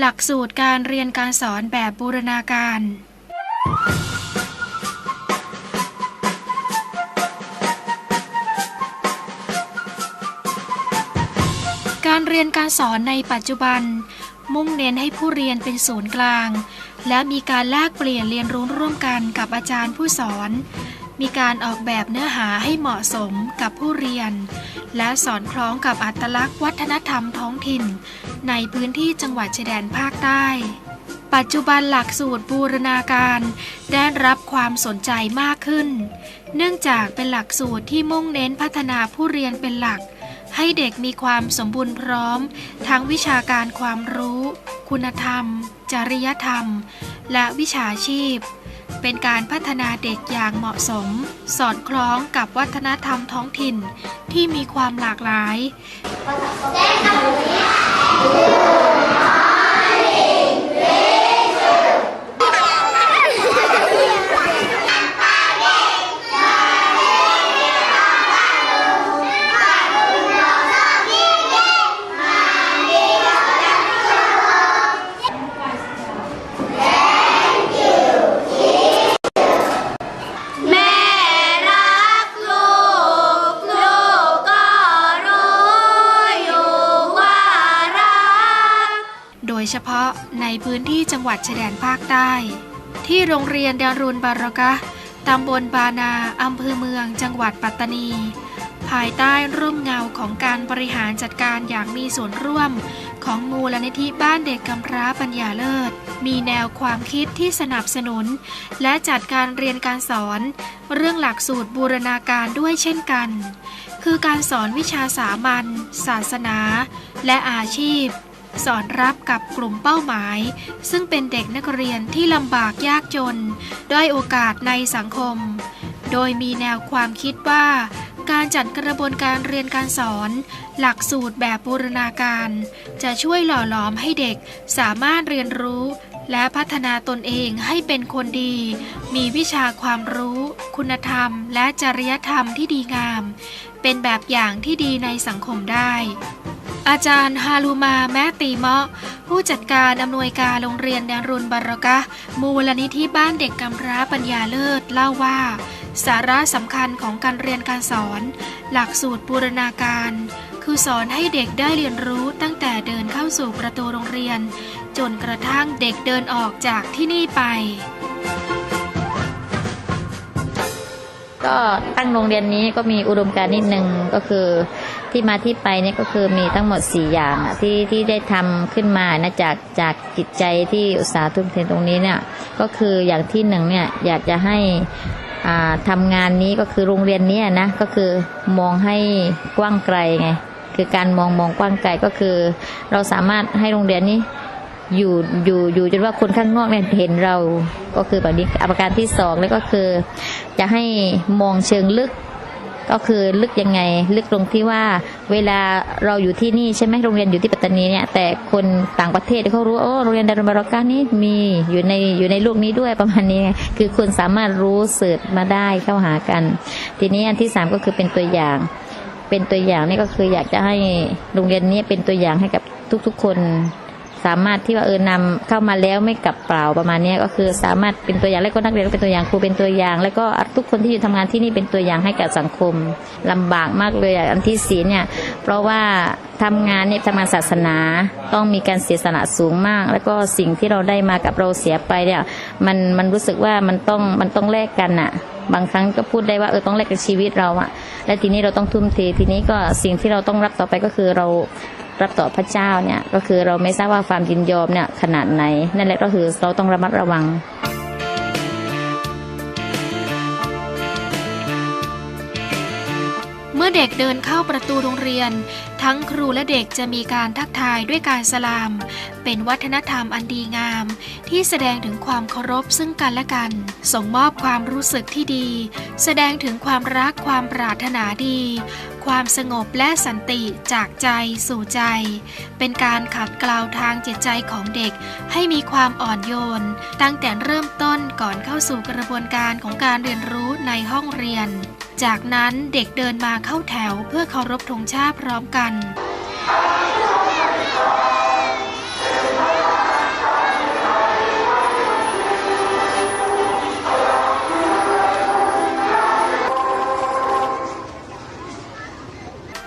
หลักสูตรการเรียนการสอนแบบบูรณาการ การเรียนการสอนในปัจจุบัน มุ่งเน้นให้ผู้เรียนเป็นศูนย์กลาง และมีการแลกเปลี่ยนเรียนรู้ร่วมกันกับอาจารย์ผู้สอน มีการออกแบบเนื้อหาให้เหมาะสมกับผู้เรียน และสอดคล้องกับอัตลักษณ์วัฒนธรรมท้องถิ่น ในพื้นที่จังหวัดชายแดนภาคใต้ ปัจจุบันหลักสูตรบูรณาการได้รับความสนใจมากขึ้น เนื่องจากเป็นหลักสูตรที่มุ่งเน้นพัฒนาผู้เรียนเป็นหลัก ให้เด็กมีความสมบูรณ์พร้อม ทั้งวิชาการความรู้ คุณธรรม จริยธรรม และวิชาชีพเป็นการพัฒนาเด็กอย่างเหมาะสม สอดคล้องกับวัฒนธรรมท้องถิ่นที่มีความหลากหลาย Yeah. เฉพาะในพื้นที่จังหวัดชายแดนภาคใต้ ที่โรงเรียนดารุณบารกะตำบลบานาอำเภอเมือง จังหวัดปัตตานี ภายใต้ร่มเงาของการบริหารจัดการอย่างมีส่วนร่วม ของมูลนิธิบ้านเด็กกำพร้าปัญญาเลิศ มีแนวความคิดที่สนับสนุน และจัดการเรียนการสอน เรื่องหลักสูตรบูรณาการด้วยเช่นกัน คือการสอนวิชาสามัญศาสนา และอาชีพ สอนรับกับกลุ่มเป้าหมาย ซึ่งเป็นเด็กนักเรียนที่ลำบากยากจน ด้อยโอกาสในสังคม โดยมีแนวความคิดว่า การจัดกระบวนการเรียนการสอน หลักสูตรแบบบูรณาการ จะช่วยหล่อหลอมให้เด็กสามารถเรียนรู้ และพัฒนาตนเองให้เป็นคนดี มีวิชาความรู้ คุณธรรม และจริยธรรมที่ดีงาม เป็นแบบอย่างที่ดีในสังคมได้ อาจารย์ฮาลูมาแมตีเมาะ ผู้จัดการอำนวยการโรงเรียนดารุณบารกะ มูลนิธิบ้านเด็กกำพร้าปัญญาเลิศเล่าว่า สาระสำคัญของการเรียนการสอน หลักสูตรบูรณาการ คือสอนให้เด็กได้เรียนรู้ตั้งแต่เดินเข้าสู่ประตูโรงเรียน จนกระทั่งเด็กเดินออกจากที่นี่ไปก็ตั้งโรงเรียนนี้ก็มีอุดมการณ์นิดนึงก็คือ ที่มาที่ไปเนี่ยก็คือมีทั้งหมด 4 อย่างอะที่ที่ได้ทำขึ้นมานะจากจากจิตใจที่อุตสาห์ทุ่มเทตรงนี้เนี่ยก็คืออย่างที่หนึ่งเนี่ยอยากจะให้อ่าทำงานนี้ก็คือโรงเรียนนี้นะก็คือมองให้กว้างไกลไงคือการมองมองกว้างไกลก็คือ เราสามารถให้โรงเรียนนี้อยู่อยู่อยู่จนว่าคนข้างนอกเนี่ยเห็นเราก็คือแบบนี้ประการที่สองแล้วก็คือ จะให้มองเชิงลึก ก็คือลึกยังไง ลึกตรงที่ว่าเวลาเราอยู่ที่นี่ใช่ไหมโรงเรียนอยู่ที่ปัตตานีเนี่ยแต่คนต่างประเทศเขารู้โอ้โรงเรียนดารุมารกานี่มีอยู่ในอยู่ในลูกนี้ด้วยประมาณนี้ คือคนสามารถรู้สืบมาได้เข้าหากัน ทีนี้อันที่สามก็คือเป็นตัวอย่าง เป็นตัวอย่างนี่ก็คืออยากจะให้โรงเรียนนี้เป็นตัวอย่างให้กับทุกๆคน สามารถที่ว่าเออนำเข้ามาแล้วไม่กลับเปล่าประมาณนี้ก็คือสามารถเป็นตัวอย่างแล้วก็นักเรียนก็เป็นตัวอย่างครูเป็นตัวอย่าง แล้วก็ทุกคนที่อยู่ทำงานที่นี่เป็นตัวอย่างให้กับสังคมลำบากมากเลยอันที่สีเนี่ยเพราะว่าทำงานเนี่ยทำงานศาสนาต้องมีการเสียสละสูงมาก แล้วก็สิ่งที่เราได้มากับเราเสียไปเนี่ยมันมันรู้สึกว่ามันต้องมันต้องแลกกันอะบางครั้งก็พูดได้ว่าเออต้องแลกกับชีวิตเราอะและทีนี้เราต้องทุ่มเททีนี้ก็สิ่งที่เราต้องรับต่อไปก็คือเรา รับต่อพระเจ้าเนี่ยก็คือเราไม่ทราบว่าความยินยอมเนี่ยขนาดไหนนั่นแหละก็คือเราต้องระมัดระวังเมื่อเด็กเดินเข้าประตูโรงเรียนทั้งครูและเด็กจะมีการทักทายด้วยการสลาม เป็นวัฒนธรรมอันดีงาม ที่แสดงถึงความเคารพซึ่งกันและกัน ส่งมอบความรู้สึกที่ดี แสดงถึงความรักความปรารถนาดี ความสงบและสันติจากใจสู่ใจ เป็นการขัดเกลาทางจิตใจของเด็ก ให้มีความอ่อนโยน ตั้งแต่เริ่มต้นก่อนเข้าสู่กระบวนการของการเรียนรู้ในห้องเรียน จากนั้นเด็กเดินมาเข้าแถวเพื่อเคารพธงชาติพร้อมกันกัน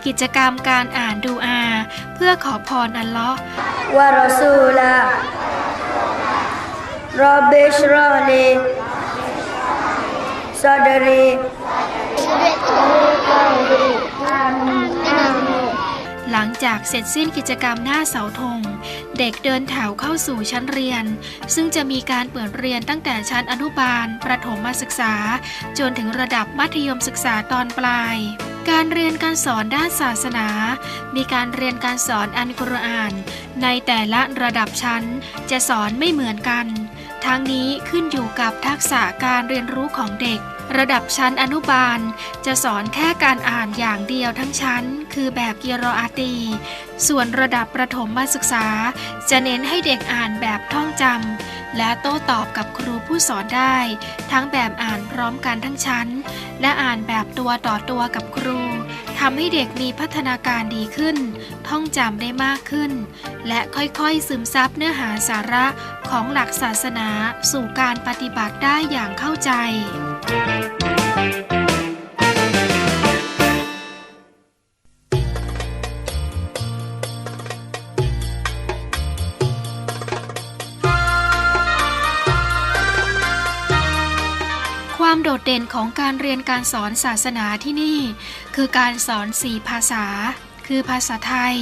กิจกรรมการอ่านดูอา เพื่อขอพรอัลลาะห์วะรอซูลารอบบชรอลีซาดรีังจากเสร็จสิ้นกิจกรรมหน้าเสาธง เด็กเดินแถวเข้าสู่ชั้นเรียน ซึ่งจะมีการเปิดเรียนตั้งแต่ชั้นอนุบาล ประถมศึกษา จนถึงระดับมัธยมศึกษาตอนปลาย การเรียนการสอนด้านศาสนา มีการเรียนการสอนอันกุรอาน ในแต่ละระดับชั้นจะสอนไม่เหมือนกัน ทั้งนี้ขึ้นอยู่กับทักษะการเรียนรู้ของเด็ก ระดับชั้นอนุบาล จะสอนแค่การอ่านอย่างเดียวทั้งชั้น คือแบบเกียรออาตี ส่วนระดับประถมศึกษา จะเน้นให้เด็กอ่านแบบท่องจำ และโต้ตอบกับครูผู้สอนได้ ทั้งแบบอ่านพร้อมกันทั้งชั้น และอ่านแบบตัวต่อตัวกับครูทำให้เด็กมีพัฒนาการดีขึ้น ท่องจำได้มากขึ้น และค่อยๆซึมซับเนื้อหาสาระของหลักศาสนาสู่การปฏิบัติได้อย่างเข้าใจ ความโดดเด่นของการเรียนการสอนศาสนาที่นี่ คือการสอนสี่ภาษา คือภาษาไทย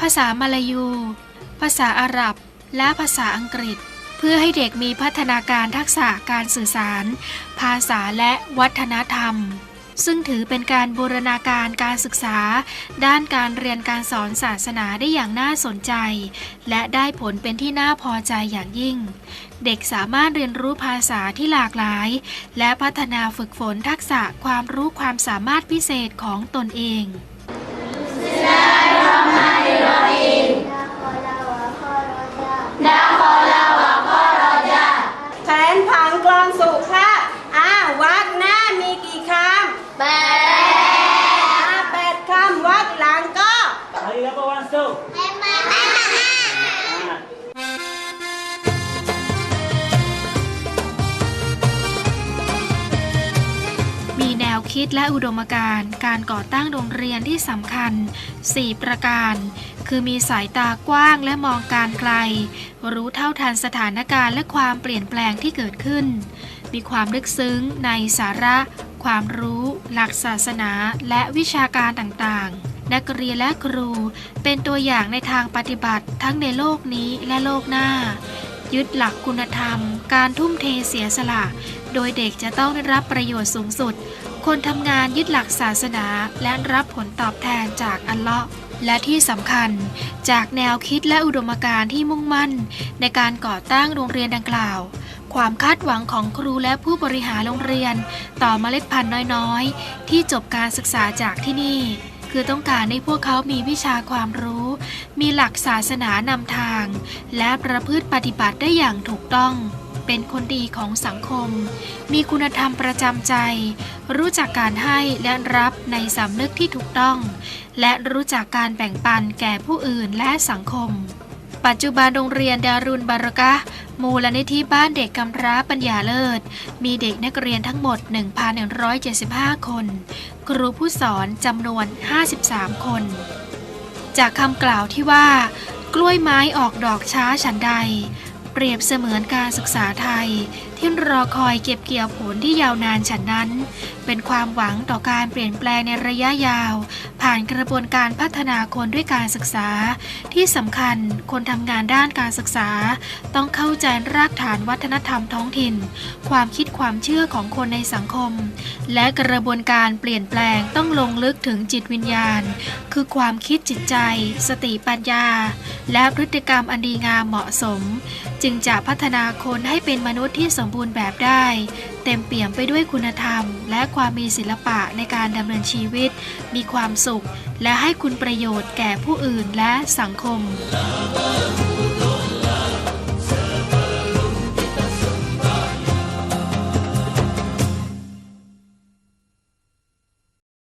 ภาษามลายู ภาษาอาหรับ และภาษาอังกฤษ เพื่อให้เด็กมีพัฒนาการทักษะการสื่อสาร ภาษาและวัฒนธรรม ซึ่งถือเป็นการบูรณาการการศึกษา ด้านการเรียนการสอนศาสนาได้อย่างน่าสนใจ และได้ผลเป็นที่น่าพอใจอย่างยิ่ง เด็กสามารถเรียนรู้ภาษาที่หลากหลาย และพัฒนาฝึกฝนทักษะความรู้ความสามารถพิเศษของตนเองแผนผังกลองสุภาพอ่าวัดหน้ามีกี่คำแปอ่าแปดคำวัดหลังก็ Hari apa orang tu? แคิดและอุดมการณ์การก่อตั้งโรงเรียนที่สำคัญ 4 ประการ คือมีสายตากว้างและมองการไกล รู้เท่าทันสถานการณ์และความเปลี่ยนแปลงที่เกิดขึ้น มีความลึกซึ้งในสาระ ความรู้ หลักศาสนา และวิชาการต่างๆนักเรียนและครูเป็นตัวอย่างในทางปฏิบัติทั้งในโลกนี้และโลกหน้า ยึดหลักคุณธรรม การทุ่มเทเสียสละ โดยเด็กจะต้องได้รับประโยชน์สูงสุด คนทำงานยึดหลักศาสนาและรับผลตอบแทนจากอัลเลาะห์และที่สำคัญจากแนวคิดและอุดมการณ์ที่มุ่งมั่น ในการก่อตั้งโรงเรียนดังกล่าว ความคาดหวังของครูและผู้บริหารโรงเรียน ต่อเมล็ดพันธุ์น้อยๆ ที่จบการศึกษาจากที่นี่ คือต้องการให้พวกเขามีวิชาความรู้ มีหลักศาสนานำทาง และประพฤติปฏิบัติได้อย่างถูกต้อง เป็นคนดีของสังคม มีคุณธรรมประจำใจ รู้จักการให้และรับในสำนึกที่ถูกต้อง และรู้จักการแบ่งปันแก่ผู้อื่นและสังคม ปัจจุบันโรงเรียนดารุนบารกะ มูลนิธิบ้านเด็กกำพร้าปัญญาเลิศ มีเด็กนักเรียนทั้งหมด 1,175 คน ครูผู้สอนจำนวน 53 คน จากคำกล่าวที่ว่ากล้วยไม้ออกดอกช้าฉันใด เปรียบเสมือนการศึกษาไทย ที่รอคอยเก็บเกี่ยวผลที่ยาวนานฉันนั้น เป็นความหวังต่อการเปลี่ยนแปลงในระยะยาว ผ่านกระบวนการพัฒนาคนด้วยการศึกษา ที่สำคัญคนทำงานด้านการศึกษา ต้องเข้าใจรากฐานวัฒนธรรมท้องถิ่น ความคิดความเชื่อของคนในสังคม และกระบวนการเปลี่ยนแปลงต้องลงลึกถึงจิตวิญญาณ คือความคิดจิตใจ สติปัญญา และพฤติกรรมอันดีงามเหมาะสม จึงจะพัฒนาคนให้เป็นมนุษย์ที่สมบูรณ์แบบได้ เต็มเปี่ยมไปด้วยคุณธรรม และความมีศิลปะในการดำเนินชีวิต มีความสุข และให้คุณประโยชน์แก่ผู้อื่นและสังคม